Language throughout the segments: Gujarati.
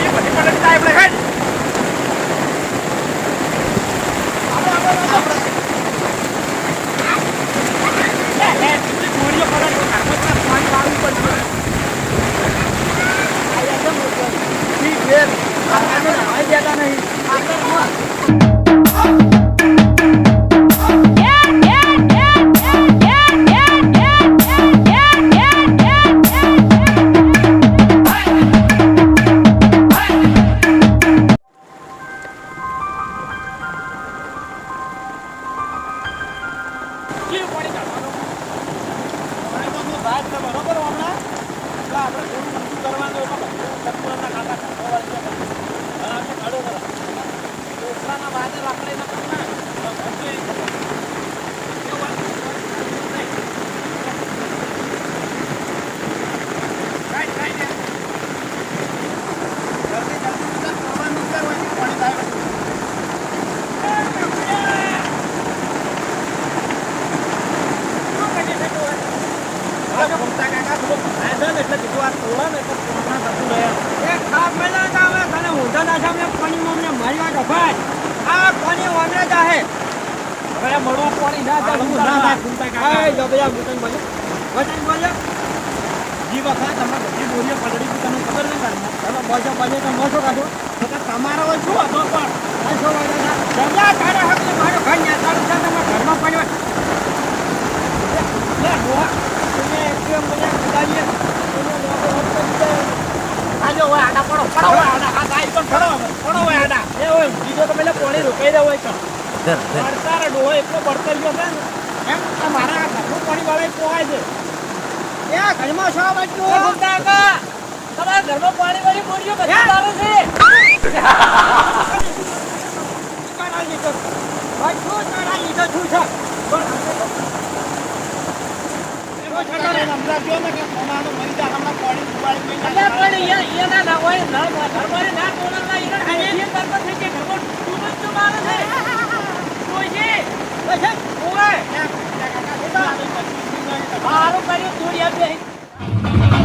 นี้คนที่คนเล่ไใจเลยครับ તમારો હોય શું હતો પણ તારા હક મારો ઘર ને તારું છે તમારા ઘરમાં પડ્યો લે તમે હા પણ તો પોણી? તો આ પાણી ઘરમાં પાણી તારે છે લીધો બાજુ કાઢા લીધો છું છે પણ એવો છતાં રે હમણાં જો ને કે સોનાનો મરી જા હમણાં પાણી ઉબાડી મેં અલ્યા પણ અહીંયા અહીંયા ના હોય ના ઘરમાં પાણી તોડના ઈરા અને એ કરતો છે કે ઘરમાં તું જ તો મારે છે. કોઈ છે પછી ઓય ઓય હારું કર્યું આપી અલ્યા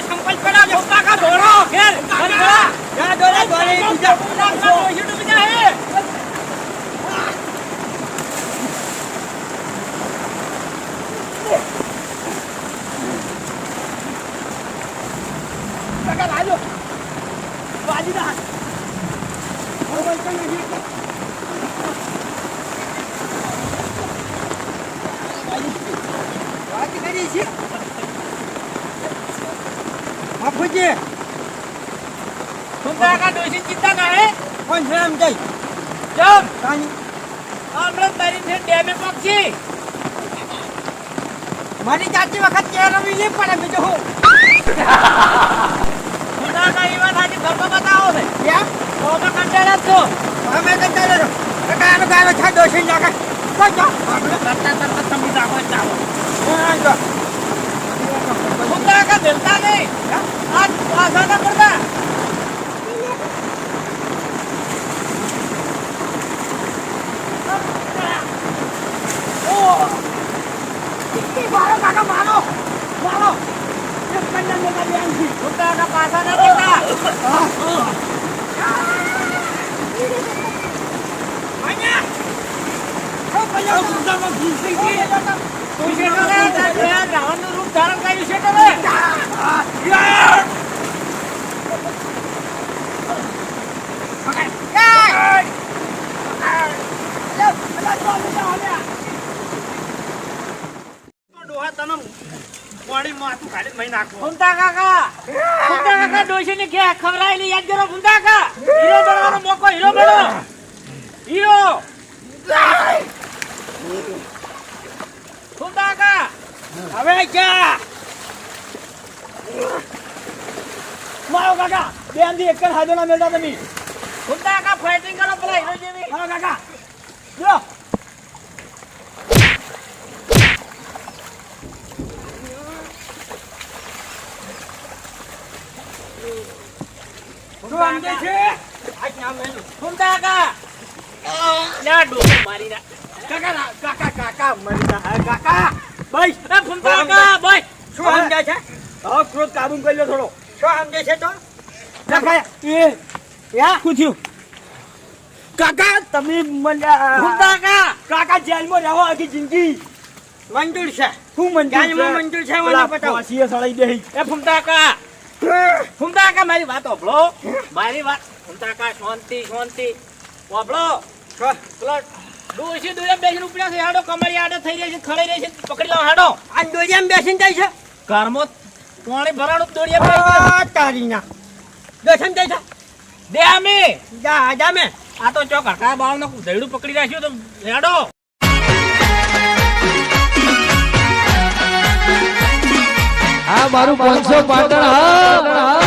સંકલ્પ કરાવજો કાકા ધોરો ઘેર ઘર જા દોરે દોરે બીજા યુટ્યુબ જા હે. કાકા લાજો. વાજી દા હવે કઈ નહીં વાજી કરી છે બાપુજી ડોસી ચિંતા ના હે કોણ એમ જઈ જમ! કાની? અમૃત મારી છે ડેમે પક્ષી. મારી જાતી વખત કે રમી લે પડે બીજો હું? સુંદરા કા ઈવા થાજી ઘરમાં બતાવો ને. કેમ? ઓમાં કંટાળ્યા છો. અમે રો કાકા આનો ગાયો છે ના નાખે. કોઈ જો. આપણે કરતા કરતા તમે જાગો જાઓ. હા જો. સુંદરા કા દેતા નહીં આ ના કરતા મારો કાકા મારો મારો એક કન્યા લેવા દે આંથી સુંદરા કા પાછા ના કરતા અહીંયા ઓ કન્યા ગુંડામાં ઘૂસી ગઈ તું છે તો રે તારે રાવણનું રૂપ ધારણ કર્યું છે તો રે યાર ડોહા તને પાણી માથું કાઢી મહી નાખવો ફૂંટા કાકા ફૂંટા કાકા ડોશીની ઘે ખવરાયેલી યાદ કરો ફૂંટા કાકા હીરો બનવાનો મોકો હીરો બનો હીરો. પૈસા મારો કાકા બે આંધી એક જ હાજો ના મેળતા તમે. ફૂમતા કાકા ફાઇટિંગ કરો પેલા હીરો જેવી. હા કાકા જો કાકા ના ડોકો મારી ના. કાકા કાકા કાકા મરી કાકા. ભાઈ એ ફૂમતા કાકા ભાઈ શું સમજે છે? હવે ક્રોધ કાબુ કરી લો થોડો. શું સમજે છે તો? કાકા એ યા શું થયું? કાકા તમે કાકા. કાકા જેલમાં રહો આખી જિંદગી. મંજૂર છે. શું મંજૂર મંજૂર છે, મને બતાવો. ફાંસીએ સળાઈ દે એ ફૂમતા કાકા. ફૂમતા કાકા મારી વાત ઓભળો મારી વાત ફૂમતા કાકા શાંતિ શાંતિ. ઓભળો પેલો ડોશી દોરિયા બેસીને ઉપડ્યા છે હાડો કમળી આડો થઈ રહી છે ખડાઈ રહી છે પકડી લો હાડો. આ દોરિયામાં બેસીને જાય છે. ઘરમાં પાણી ભરાણું તારી ના. દર્શન જાય છે. દે અમે જા જા મેં આ તો ચોક હકા બાવનો દૈડું પકડી રાખ્યું તો હેડો. આ મારું પાંચસો પાટણ હા